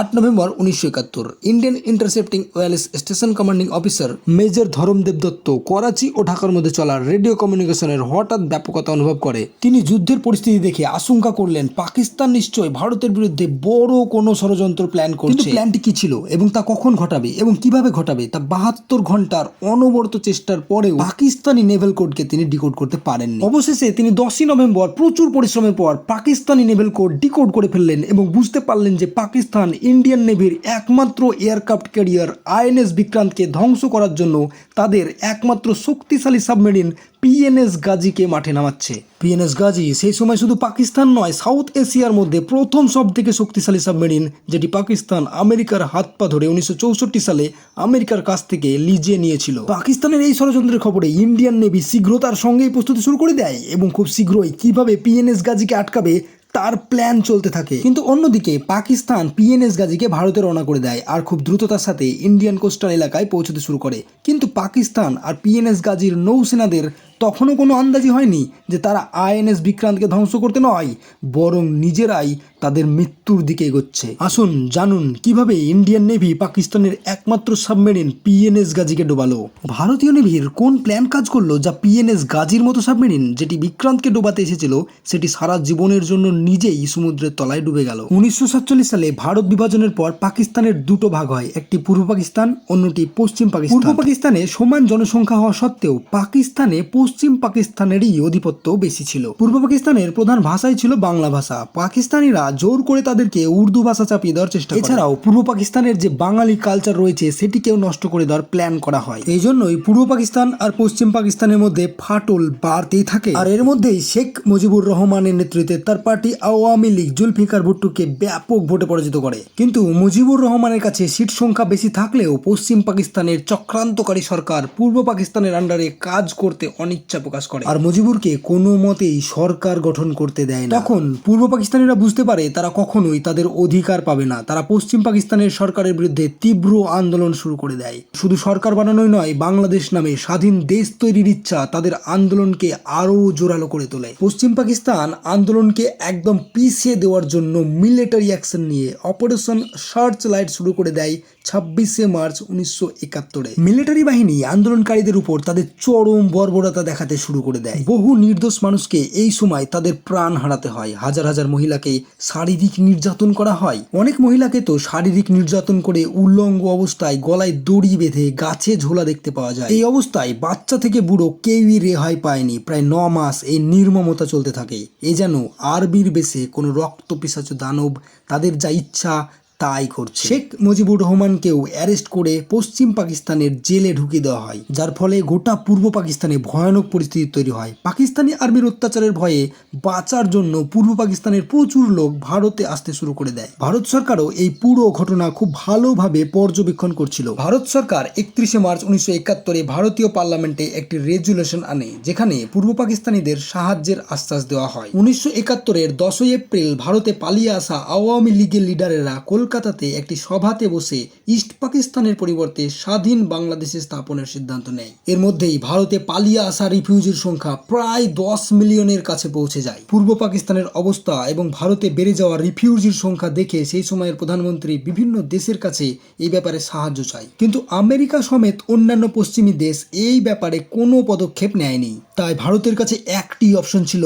আট নভেম্বর উনিশশো একাত্তর। Indian intercepting wireless station commanding officer major Dharamdev Dutta Karachi ও ঢাকার মধ্যে চলা রেডিও কমিউনিকেশনের হঠাৎ ব্যাপকতা অনুভব করে। তিনি যুদ্ধের পরিস্থিতি দেখে আশঙ্কা করলেন, পাকিস্তান নিশ্চয় ভারতের বিরুদ্ধে বড় কোনো ষড়যন্ত্র প্ল্যান করছে। প্ল্যানটি কি ছিল এবং তা কখন ঘটাবে এবং কীভাবে ঘটাবে, তা বাহাত্তর ঘণ্টার অনবরত চেষ্টার পরেও পাকিস্তানি নেভেল কোডকে তিনি ডিকোড করতে পারেননি। অবশেষে তিনি দশই নভেম্বর প্রচুর পরিশ্রমের পর পাকিস্তানি নেভেল কোড ডিকোড করে ফেললেন এবং বুঝতে পারলেন যে পাকিস্তান ইন্ডিয়ান নেভির একমাত্র এয়ারক্রাফট ক্যারিয়ার আইএনএস বিক্রান্তকে ধ্বংস করার জন্য তাদের একমাত্র শক্তিশালী সাবমেরিন পিএনএস গাজীকে মাঠে নামাচ্ছে। পিএনএস গাজী সেই সময় শুধু পাকিস্তান নয়, সাউথ এশিয়ার মধ্যে প্রথম সব থেকে শক্তিশালী সাবমেরিন, যেটি পাকিস্তান আমেরিকার হাত পা ধরে উনিশশো চৌষট্টি সালে আমেরিকার কাছ থেকে লিজে নিয়েছিল। পাকিস্তানের এই ষড়যন্ত্রের খবরে ইন্ডিয়ান নেভি শীঘ্রতার সঙ্গেই প্রস্তুতি শুরু করে দেয় এবং খুব শীঘ্রই কীভাবে পিএনএস গাজীকে আটকাবে তার প্ল্যান চলতে থাকে। কিন্তু অন্যদিকে পাকিস্তান পিএনএস গাজীকে ভারতে রওনা করে দেয় আর খুব দ্রুততার সাথে ইন্ডিয়ান কোস্টাল এলাকায় পৌঁছতে শুরু করে। কিন্তু পাকিস্তান আর পিএনএস গাজীর নৌসেনাদের তখনও কোনো আন্দাজি হয়নি যে তারা আইএনএস বিক্রান্তকে ধ্বংস করতে নয়, বরং নিজেরাই তাদের মৃত্যুর দিকে এগোচ্ছে। আসুন জানুন কীভাবে ইন্ডিয়ান নেভি পাকিস্তানের একমাত্র সাবমেরিন পিএনএস গাজীকে ডোবালো। ভারতীয় নেভির কোন প্ল্যান কাজ করল যা পিএনএস গাজীর মতো সাবমেরিন যেটি বিক্রান্তকে ডোবাতে এসেছিল, সেটি সারা জীবনের জন্য নিজেই সমুদ্রের তলায় ডুবে গেল। উনিশশো সাতচল্লিশ সালে ভারত বিভাজনের পর পাকিস্তানের দুটো ভাগ হয়, একটি পূর্ব পাকিস্তান, অন্যটি পশ্চিম পাকিস্তান। পূর্ব পাকিস্তানে সমান জনসংখ্যা হওয়া সত্ত্বেও পাকিস্তানে পশ্চিম পাকিস্তানেরই আধিপত্য বেশি ছিল। পূর্ব পাকিস্তানের প্রধান ভাষাই ছিল বাংলা ভাষা। পাকিস্তানিরা জোর করে তাদেরকে উর্দু ভাষা চাপিয়ে দেওয়ার চেষ্টা এছাড়াও পূর্ব পাকিস্তানের যে বাঙালি কালচার রয়েছে, সেটিকেও নষ্ট করে দেওয়ার প্ল্যান করা হয়। এই জন্যই পূর্ব পাকিস্তান আর পশ্চিম পাকিস্তানের মধ্যে ফাটল বাড়তেই থাকে। আর এর মধ্যেই শেখ মুজিবুর রহমানের নেতৃত্বে তার পার্টি আওয়ামী লীগ জুলফিকার ভুট্টুকে ব্যাপক ভোটে পরাজিত করে। কিন্তু মুজিবুর রহমানের কাছে সিট সংখ্যা বেশি থাকলেও পশ্চিম পাকিস্তানের চক্রান্তকারী সরকার পূর্ব পাকিস্তানের আন্ডারে কাজ করতে অনিচ্ছা প্রকাশ করে। আর মুজিবুরকে কোনো মতেই সরকার গঠন করতে দেয় না। তখন পূর্ব পাকিস্তানিরা বুঝতে পারে তারা কখনোই তাদের অধিকার পাবে না। তারা পশ্চিম পাকিস্তানের সরকারের বিরুদ্ধে তীব্র আন্দোলন শুরু করে দেয়। শুধু সরকার বানানোই নয় বাংলাদেশ নামে স্বাধীন দেশ তৈরির ইচ্ছা তাদের আন্দোলনকে আরও জোরালো করে তোলে। পশ্চিম পাকিস্তান আন্দোলনকে একদম পিছিয়ে দেওয়ার জন্য মিলিটারি অ্যাকশন নিয়ে অপারেশন সার্চ লাইট শুরু করে দেয় ছাব্বিশে মার্চ উনিশশো একাত্তরে। মিলিটারি বাহিনী আন্দোলনকারীদের উপর তাদের চরম বর্বরতা দেখাতে শুরু করে দেয়। বহু নির্দোষ মানুষকে এই সময় তাদের প্রাণ হারাতে হয়। হাজার হাজার মহিলাকে শারীরিক নির্যাতন করা হয়। অনেক মহিলাকে তো শারীরিক নির্যাতন করে উল্লঙ্গ অবস্থায় গলায় দড়ি বেঁধে গাছে ঝোলা দেখতে পাওয়া যায়। এই অবস্থায় বাচ্চা থেকে বুড়ো কেউই রেহাই পায়নি। প্রায় ন মাস এই নির্মমতা চলতে থাকে। এ যেন আরবির বেশে কোনো রক্ত পিসাচ দানব, তাদের যা ইচ্ছা তাই করছে। শেখ মুজিবুর রহমানকেও অ্যারেস্ট করে পশ্চিম পাকিস্তানের জেলে ঢুকিয়ে দেওয়া হয়, যার ফলে গোটা পূর্ব পাকিস্তানে ভয়ানক পরিস্থিতি তৈরি হয়। পাকিস্তানি আর্মির অত্যাচারের ভয়ে বাঁচার জন্য পূর্ব পাকিস্তানের প্রচুর লোক ভারতে আসতে শুরু করে দেয়। ভারত সরকারও এই পুরো ঘটনা খুব ভালোভাবে পর্যবেক্ষণ করছিল। ভারত সরকার একত্রিশে মার্চ উনিশশো একাত্তরে ভারতীয় পার্লামেন্টে একটি রেজুলেশন আনে, যেখানে পূর্ব পাকিস্তানিদের সাহায্যের আশ্বাস দেওয়া হয়। উনিশশো একাত্তরের দশই এপ্রিল ভারতে পালিয়ে আসা আওয়ামী লীগের লিডারেরা কলকাতাতে একটি সভাতে বসে ইস্ট পাকিস্তানের পরিবর্তে স্বাধীন বাংলাদেশে স্থাপনের সিদ্ধান্ত নেয়। এর মধ্যেই ভারতে পালিয়ে আসা রিফিউজির সংখ্যা প্রায় দশ মিলিয়নের কাছে পৌঁছে যায়। পূর্ব পাকিস্তানের অবস্থা এবং ভারতে বেড়ে যাওয়া রিফিউজির সংখ্যা দেখে সেই সময়ের প্রধানমন্ত্রী বিভিন্ন দেশের কাছে এই ব্যাপারে সাহায্য চায়। কিন্তু আমেরিকা সমেত অন্যান্য পশ্চিমী দেশ এই ব্যাপারে কোনো পদক্ষেপ নেয়নি। তাই ভারতের কাছে একটি অপশন ছিল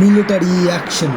মিলিটারি অ্যাকশন।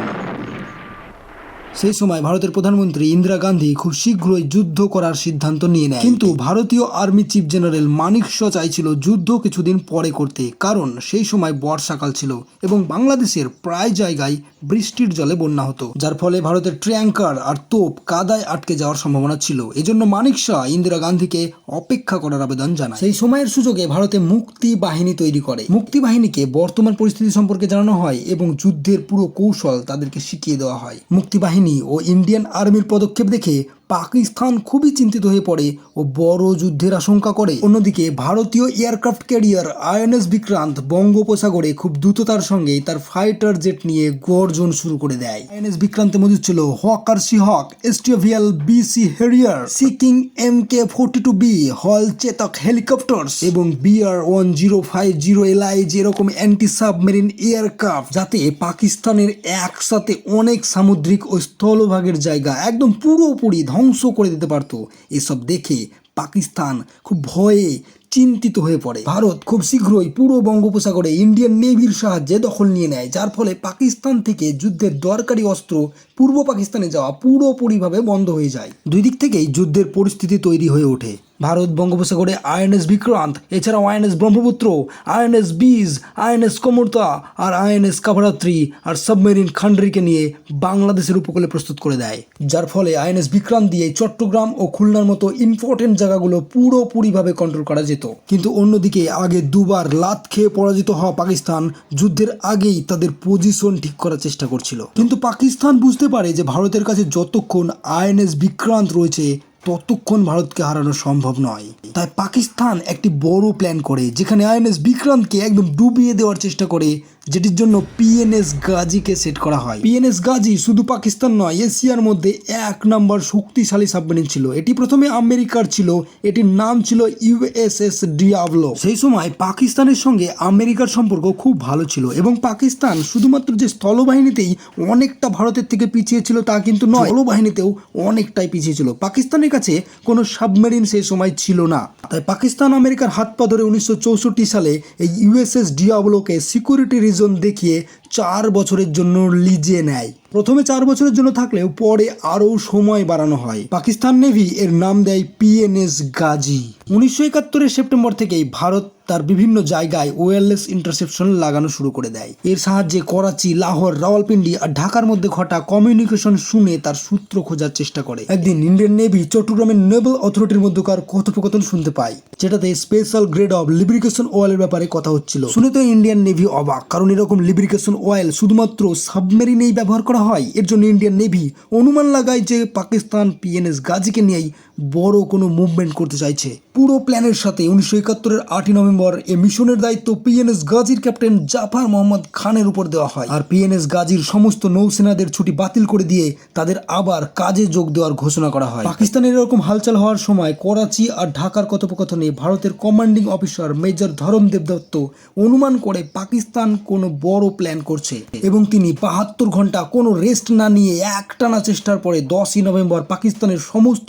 সেই সময় ভারতের প্রধানমন্ত্রী ইন্দিরা গান্ধী খুব শীঘ্রই যুদ্ধ করার সিদ্ধান্ত নিয়ে নেয়। কিন্তু ভারতীয় army chief general Manekshaw চাইছিল যুদ্ধ কিছুদিন পরে করতে, কারণ সেই সময় বর্ষাকাল ছিল এবং বাংলাদেশের প্রায় জায়গায় বৃষ্টির জলে বন্যা হতো, যার ফলে ভারতের ট্র্যাঙ্কার আর তোপ কাদায় আটকে যাওয়ার সম্ভাবনা ছিল। এজন্য মানিক শাহ ইন্দিরা গান্ধীকে অপেক্ষা করার আবেদন জানায়। সেই সময়ের সুযোগে ভারতে মুক্তি বাহিনী তৈরি করে। মুক্তি বাহিনীকে বর্তমান পরিস্থিতি সম্পর্কে জানানো হয় এবং যুদ্ধের পুরো কৌশল তাদেরকে শিখিয়ে দেওয়া হয়। মুক্তি বাহিনী ও ইন্ডিয়ান আর্মির পদক্ষেপ দেখে পাকিস্তান খুবই চিন্তিত হয়ে পড়ে ও বড় যুদ্ধের আশঙ্কা করে। অন্যদিকে ভারতীয় এয়ারক্রাফট ক্যারিয়ার আইএনএস বিক্রান্ত বঙ্গোপসাগরে খুব দ্রুততার সঙ্গে তার ফাইটার জেট নিয়ে গর্জন শুরু করে দেয়। আইএনএস বিক্রান্তে মজুদ ছিল Hawker Sea Hawk STVL BC Harrier Sea King M K forty two B, HAL Chetak helicopter এবং BR one zero five zero Alize যেরকম অ্যান্টি সাবমেরিন এয়ারক্রাফট, যাতে পাকিস্তানের একসাথে অনেক সামুদ্রিক ও স্থলভাগের জায়গা একদম পুরোপুরি ধ্বংস ধ্বংস করে দিতে পারত। এসব দেখে পাকিস্তান খুব ভয়ে চিন্তিত হয়ে পড়ে। ভারত খুব শীঘ্রই পুরো বঙ্গোপসাগরে ইন্ডিয়ান নেভির সাহায্যে দখল নিয়ে নেয়। যার ফলে পাকিস্তান থেকে যুদ্ধের দরকারি অস্ত্র পূর্ব পাকিস্তানে যাওয়া পুরোপুরিভাবে বন্ধ হয়ে যায়। দুই দিক থেকেই যুদ্ধের পরিস্থিতি তৈরি হয়ে ওঠে। ভারত বঙ্গোপসাগরে আইএনএস বিক্রান্ত, এছাড়াও INS Brahmaputra, INS Beas, INS Kamorta আর আইএনএস কাভারাত্রী আর সাবমেরিন খান্ডারিকে নিয়ে বাংলাদেশের উপকূলে প্রস্তুত করে দেয়। যার ফলে আইএনএস বিক্রান্ত দিয়ে চট্টগ্রাম ও খুলনার মতো ইম্পর্টেন্ট জায়গাগুলো পুরোপুরিভাবে কন্ট্রোল করা যেত। কিন্তু অন্যদিকে আগে দুবার লাত খেয়ে পরাজিত হওয়া পাকিস্তান যুদ্ধের আগেই তাদের পজিশন ঠিক করার চেষ্টা করছিল। কিন্তু পাকিস্তান বুঝতে পারে যে ভারতের কাছে যতক্ষণ আইএনএস বিক্রান্ত রয়েছে, ততক্ষণ ভারতকে হারানো সম্ভব নয়। তাই পাকিস্তান একটি বড় প্ল্যান করে, যেখানে আইএনএস বিক্রান্তকে একদম ডুবিয়ে দেওয়ার চেষ্টা করে যেটির জন্য পিএনএস গাজীকে সেট করা হয়। পিএনএস গাজী শুধু পাকিস্তান নয়, এশিয়ার মধ্যে এক নম্বর শক্তিশালী সাবমেরিন ছিল। এটি প্রথমে আমেরিকার ছিল। এটির নাম ছিল ইউএসএস ডিয়াবলো সেই সময় পাকিস্তানের সঙ্গে আমেরিকার সম্পর্ক খুব ভালো ছিল এবং পাকিস্তান শুধুমাত্র যে স্থলবাহিনীতেই অনেকটা ভারতের থেকে পিছিয়ে ছিল তা কিন্তু নয়, স্থলবাহিনীতেও অনেকটাই পিছিয়ে ছিল। পাকিস্তানের কাছে কোনো সাবমেরিন সেই সময় ছিল না। তাই পাকিস্তান আমেরিকার হাত পা ধরে উনিশশো চৌষট্টি সালে এই ইউএসএস ডিয়াবলোকে সিকিউরিটি রিজন দেখিয়ে চার বছরের জন্য লিজে নেয়। প্রথমে চার বছরের জন্য থাকলেও পরে আরও সময় বাড়ানো হয়। পাকিস্তান নেভি এর নাম দেয় পিএনএস গাজী। উনিশশো একাত্তরের সেপ্টেম্বর থেকেই ভারত তার বিভিন্ন জায়গায় ওয়্যারলেস ইন্টারসেপশন লাগানো শুরু করে দেয়। এর সাহায্যে করাচি, লাহোর, রাওয়ালপিন্ডি আর ঢাকার মধ্যে ঘটা কমিউনিকেশন শুনে তার সূত্র খোঁজার চেষ্টা করে। একদিন ইন্ডিয়ান নেভি চট্টগ্রামের নেভেল অথরিটির মধ্যকার কথোপকথন শুনতে পায়, যেটাতে স্পেশাল গ্রেড অফ লিব্রিকেশন অয়েলের ব্যাপারে কথা হচ্ছিল। শুনে তো ইন্ডিয়ান নেভি অবাক, কারণ এরকম লিব্রিকেশন অয়েল শুধুমাত্র সাবমেরিনেই ব্যবহার করা হয়। এর জন্য ইন্ডিয়ান নেভি অনুমান লাগায় যে পাকিস্তান পিএনএস গাজীকে নিয়েই বড় কোনো মুভমেন্ট করতে চাইছে। পুরো প্ল্যানের সাথে উনিশশো একাত্তরের আটই নভেম্বর এ মিশনের দায়িত্ব পিএনএস গাজীর ক্যাপ্টেন জাফর মোহাম্মদ খানের উপর দেওয়া হয়। আর পিএনএস গাজীর সমস্ত নৌসেনাদের ছুটি বাতিল করে দিয়ে তাদের আবার কাজে যোগ দেওয়ার ঘোষণা করা হয়। পাকিস্তানের এরকম হালচাল হওয়ার সময় করাচি আর ঢাকার কথোপকথনে ভারতের commanding officer major Dharamdev Dutta অনুমান করে পাকিস্তান কোনো বড় প্ল্যান করছে। এবং তিনি বাহাত্তর ঘণ্টা কোনো রেস্ট না নিয়ে একটানা চেষ্টার পরে দশই নভেম্বর পাকিস্তানের সমস্ত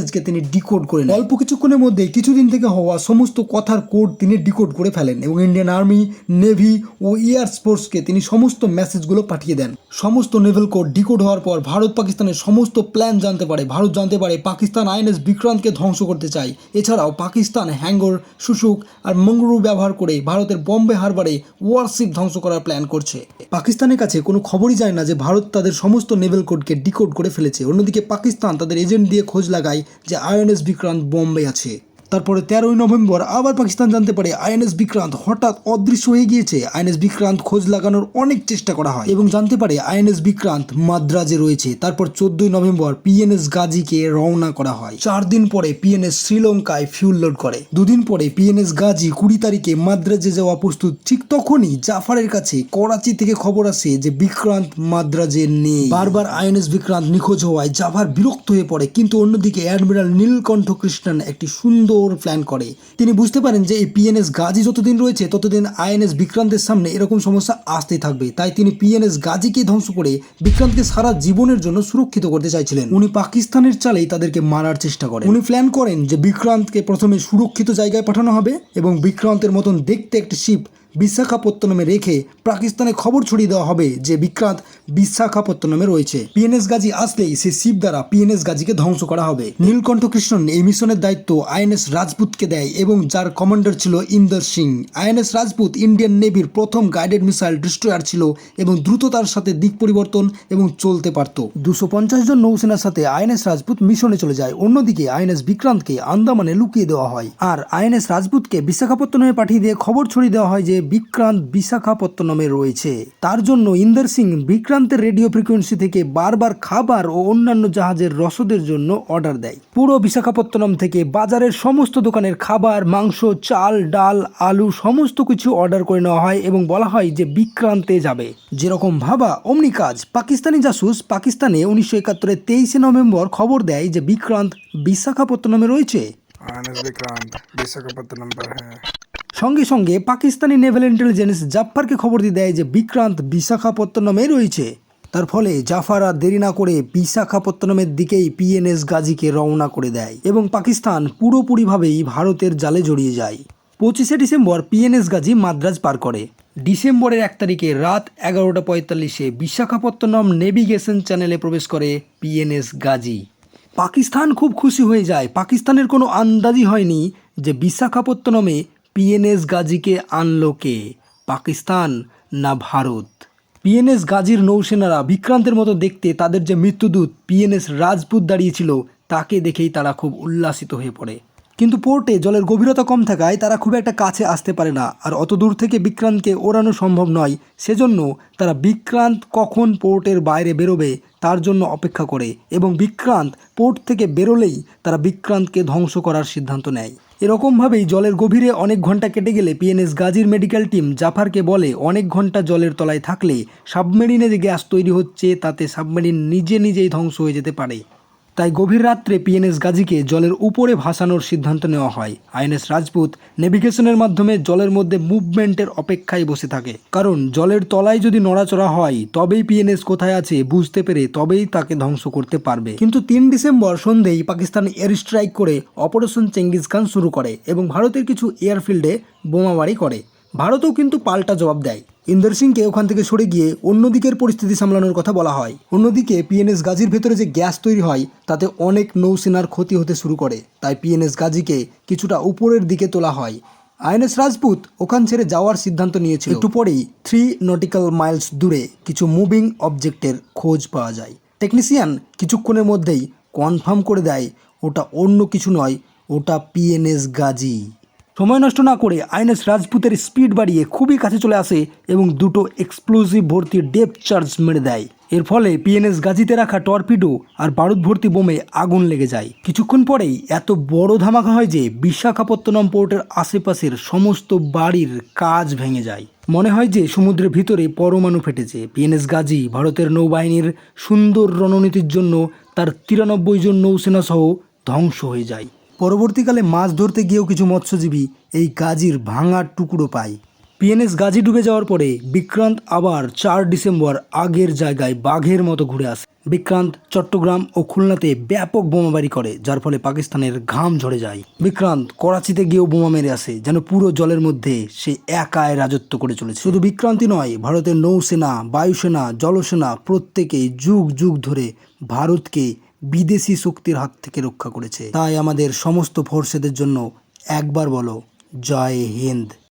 মেসেজকে তিনি ডিকোড করে নেন। অল্প কিছুক্ষণের মধ্যে কিছুদিন থেকে হওয়া সমস্ত কথার কোড তিনি ডিকোড করে ফেলেন এবং ইন্ডিয়ান আর্মি নেভি ও এয়ার স্পোর্টসকে তিনি সমস্ত মেসেজগুলো পাঠিয়ে দেন। সমস্ত নেভেল কোড ডিকোড হওয়ার পর ভারত পাকিস্তানের সমস্ত প্ল্যান জানতে পারে, ভারত জানতে পারে পাকিস্তান আইএনএস বিক্রান্তকে ধ্বংস করতে চায়। এছাড়াও পাকিস্তান হ্যাঙ্গর শুশুক আর মঙ্গরু ব্যবহার করে ভারতের বম্বে হারবারে ওয়ারশিপ ধ্বংস করার প্ল্যান করছে। পাকিস্তানের কাছে কোনো খবরই যায় না যে ভারত তাদের সমস্ত নেভেল কোডকে ডিকোড করে ফেলেছে। অন্যদিকে পাকিস্তান তাদের এজেন্ট দিয়ে খোঁজ লাগায় যে আইএনএস বিক্রান্ত বোম্বে আছে তারপরে তেরোই নভেম্বর আবার পাকিস্তান জানতে পারে আইএনএস বিক্রান্ত হঠাৎ অদৃশ্য হয়ে গিয়েছে। আইএনএস বিক্রান্ত খোঁজ লাগানোর অনেক চেষ্টা করা হয় এবং জানতে পারে আইএনএস বিক্রান্ত মাদ্রাজে রয়েছে। তারপর চোদ্দই নভেম্বর পিএনএস গাজীকে রওনা করা হয়। চার দিন পরে পিএনএস শ্রীলঙ্কায় ফিউল লোড করে। দুদিন পরে পিএনএস গাজী কুড়ি তারিখে মাদ্রাজে যাওয়া প্রস্তুত। ঠিক তখনই জাফারের কাছে করাচি থেকে খবর আসে যে বিক্রান্ত মাদ্রাজে নেই। বারবার আইএনএস বিক্রান্ত নিখোঁজ হওয়ায় জাফার বিরক্ত হয়ে পড়ে। কিন্তু অন্যদিকে অ্যাডমিরাল নীলকণ্ঠ কৃষ্ণন একটি সুন্দর প্ল্যান করে। তিনি বুঝতে পারেন যে এই পিএনএস গাজী যতদিন রয়েছে, ততদিন আইএনএস বিক্রান্তের সামনে এরকম সমস্যা আসতেই থাকবে। তাই তিনি পিএনএস গাজীকে ধ্বংস করে বিক্রান্তকে সারা জীবনের জন্য সুরক্ষিত করতে চাইছিলেন। উনি পাকিস্তানের চালেই তাদেরকে মারার চেষ্টা করেন। উনি প্ল্যান করেন যে বিক্রান্তকে প্রথমে সুরক্ষিত জায়গায় পাঠানো হবে এবং বিক্রান্তের মতন দেখতে একটি শিপ বিশাখাপত্তনমে রেখে পাকিস্তানে খবর ছড়িয়ে দেওয়া হবে যে বিক্রান্ত বিশাখাপত্তনমে রয়েছে। পিএনএস গাজী আসলেই সেই শিব দ্বারা পিএনএস গাজীকে ধ্বংস করা হবে। নীলকণ্ঠ কৃষ্ণন এই মিশনের দায়িত্ব আইএনএস রাজপুতকে দেয় এবং যার কমান্ডার ছিল ইন্দর সিং। আইএনএস রাজপুত ইন্ডিয়ান নেভির প্রথম গাইডেড মিসাইল ডিস্ট্রয়ার ছিল এবং দ্রুততার সাথে দিক পরিবর্তন এবং চলতে পারত। দুশো পঞ্চাশ জন নৌসেনার সাথে আইএনএস রাজপুত মিশনে চলে যায়। অন্যদিকে আইএনএস বিক্রান্তকে আন্দামানে লুকিয়ে দেওয়া হয়। আর আইএনএস রাজপুতকে বিশাখাপত্তনমে পাঠিয়ে দিয়ে খবর ছড়িয়ে দেওয়া হয় যে বিক্রান্ত বিশাখাপত্তনমে রয়েছে। তার জন্য ইন্দর সিং বিক্রান্তের রেডিও ফ্রিকোয়েন্সি থেকে বারবার খাবার ও অন্যান্য জাহাজের রসদের জন্য অর্ডার দেয়। পুরো বিশাখাপত্তনম থেকে বাজারের সমস্ত দোকানের খাবার, মাংস, চাল, ডাল, আলু সমস্ত কিছু অর্ডার করে নেওয়া হয় এবং বলা হয় যে বিক্রান্তে যাবে। যেরকম ভাবা, অমনি কাজ। পাকিস্তানি জাসুস পাকিস্তানে উনিশশো একাত্তরের তেইশে নভেম্বর খবর দেয় যে বিক্রান্ত বিশাখাপত্তনমে রয়েছে। বিশাখাপত্তনম পর হ্যাঁ। সঙ্গে সঙ্গে পাকিস্তানি নেভাল ইন্টেলিজেন্স জাফরকে খবর দিয়ে দেয় যে বিক্রান্ত বিশাখাপত্তনমে রয়েছে। তার ফলে জাফার আর দেরি না করে বিশাখাপত্তনমের দিকেই পিএনএস গাজীকে রওনা করে দেয় এবং পাকিস্তান পুরোপুরিভাবেই ভারতের জালে জড়িয়ে যায়। পঁচিশে ডিসেম্বর পিএনএস গাজী মাদ্রাজ পার করে। ডিসেম্বরের এক তারিখে রাত এগারোটা পঁয়তাল্লিশে বিশাখাপত্তনম নেভিগেশন চ্যানেলে প্রবেশ করে পিএনএস গাজী। পাকিস্তান খুব খুশি হয়ে যায়। পাকিস্তানের কোনো আন্দাজই হয়নি যে বিশাখাপত্তনমে পিএনএস গাজীকে আনলো কে? পাকিস্তান না ভারত? পিএনএস গাজীর নৌসেনারা বিক্রান্তের মতো দেখতে তাদের যে মৃত্যুদূত পিএনএস রাজপুত দাঁড়িয়েছিল, তাকে দেখেই তারা খুব উল্লাসিত হয়ে পড়ে। কিন্তু পোর্টে জলের গভীরতা কম থাকায় তারা খুব একটা কাছে আসতে পারে না। আর অত দূর থেকে বিক্রান্তকে ওড়ানো সম্ভব নয়। সেজন্য তারা বিক্রান্ত কখন পোর্টের বাইরে বেরোবে, তার জন্য অপেক্ষা করে এবং বিক্রান্ত পোর্ট থেকে বেরোলেই তারা বিক্রান্তকে ধ্বংস করার সিদ্ধান্ত নেয়। এরকমভাবেই জলের গভীরে অনেক ঘণ্টা কেটে গেলে পিএনএস গাজীর মেডিকেল টিম জাফারকে বলে, অনেক ঘণ্টা জলের তলায় থাকলে সাবমেরিনে যে গ্যাস তৈরি হচ্ছে, তাতে সাবমেরিন নিজে নিজেই ধ্বংস হয়ে যেতে পারে। তাই গভীর রাত্রে পিএনএস গাজীকে জলের উপরে ভাসানোর সিদ্ধান্ত নেওয়া হয়। আইএনএস রাজপুত নেভিগেশনের মাধ্যমে জলের মধ্যে মুভমেন্টের অপেক্ষায় বসে থাকে। কারণ জলের তলায় যদি নড়াচড়া হয়, তবেই পিএনএস কোথায় আছে বুঝতে পেরে তবেই তাকে ধ্বংস করতে পারবে। কিন্তু তিন ডিসেম্বর সন্ধেই পাকিস্তান এয়ার স্ট্রাইক করে অপারেশন চেঙ্গিস খান শুরু করে এবং ভারতের কিছু এয়ারফিল্ডে বোমাবাড়ি করে। ভারতও কিন্তু পাল্টা জবাব দেয়। ইন্দর সিংকে ওখান থেকে সরে গিয়ে অন্যদিকের পরিস্থিতি সামলানোর কথা বলা হয়। অন্যদিকে পিএনএস গাজীর ভেতরে যে গ্যাস তৈরি হয়, তাতে অনেক নৌসেনার ক্ষতি হতে শুরু করে। তাই পিএনএস গাজীকে কিছুটা উপরের দিকে তোলা হয়। আইএনএস রাজপুত ওখান ছেড়ে যাওয়ার সিদ্ধান্ত নিয়েছিল। একটু পরেই থ্রি নটিক্যাল মাইলস দূরে কিছু মুভিং অবজেক্টের খোঁজ পাওয়া যায়। টেকনিশিয়ান কিছুক্ষণের মধ্যেই কনফার্ম করে দেয়, ওটা অন্য কিছু নয়, ওটা পিএনএস গাজী। সময় নষ্ট না করে আইএনএস রাজপুতের স্পিড বাড়িয়ে খুবই কাছে চলে আসে এবং দুটো এক্সপ্লোসিভ ভর্তি ডেপ চার্জ মেরে দেয়। এর ফলে পিএনএস গাজিতে রাখা টর্পিডো আর বারুদ ভর্তি বোমে আগুন লেগে যায়। কিছুক্ষণ পরেই এত বড় ধামাকা হয় যে বিশাখাপত্তনম পোর্টের আশেপাশের সমস্ত বাড়ির কাজ ভেঙে যায়। মনে হয় যে সমুদ্রের ভিতরে পরমাণু ফেটেছে। পিএনএস গাজী ভারতের নৌবাহিনীর সুন্দর রণনীতির জন্য তার তিরানব্বই জন নৌসেনা সহ ধ্বংস হয়ে যায়। পরবর্তীকালে মাছ ধরতে গিয়েও কিছু মৎস্যজীবী এই গাজির ভাঙার টুকরো পায়। পিএনএস গাজী ডুবে যাওয়ার পরে বিক্রান্ত আবার চার ডিসেম্বর আগের জায়গায় বাঘের মতো ঘুরে আসে। বিক্রান্ত চট্টগ্রাম ও খুলনাতে ব্যাপক বোমাবারি করে, যার ফলে পাকিস্তানের ঘাম ঝরে যায়। বিক্রান্ত করাচিতে গিয়েও বোমা মেরে আসে, যেন পুরো জলের মধ্যে সে একায় রাজত্ব করে চলেছে। শুধু বিক্রান্তি নয়, ভারতের নৌসেনা, বায়ুসেনা, জলসেনা প্রত্যেকেই যুগ যুগ ধরে ভারতকে বিদেশি শক্তির হাত থেকে রক্ষা করেছে। তাই আমাদের সমস্ত ফোর্সেদের জন্য একবার বলো, জয় হিন্দ।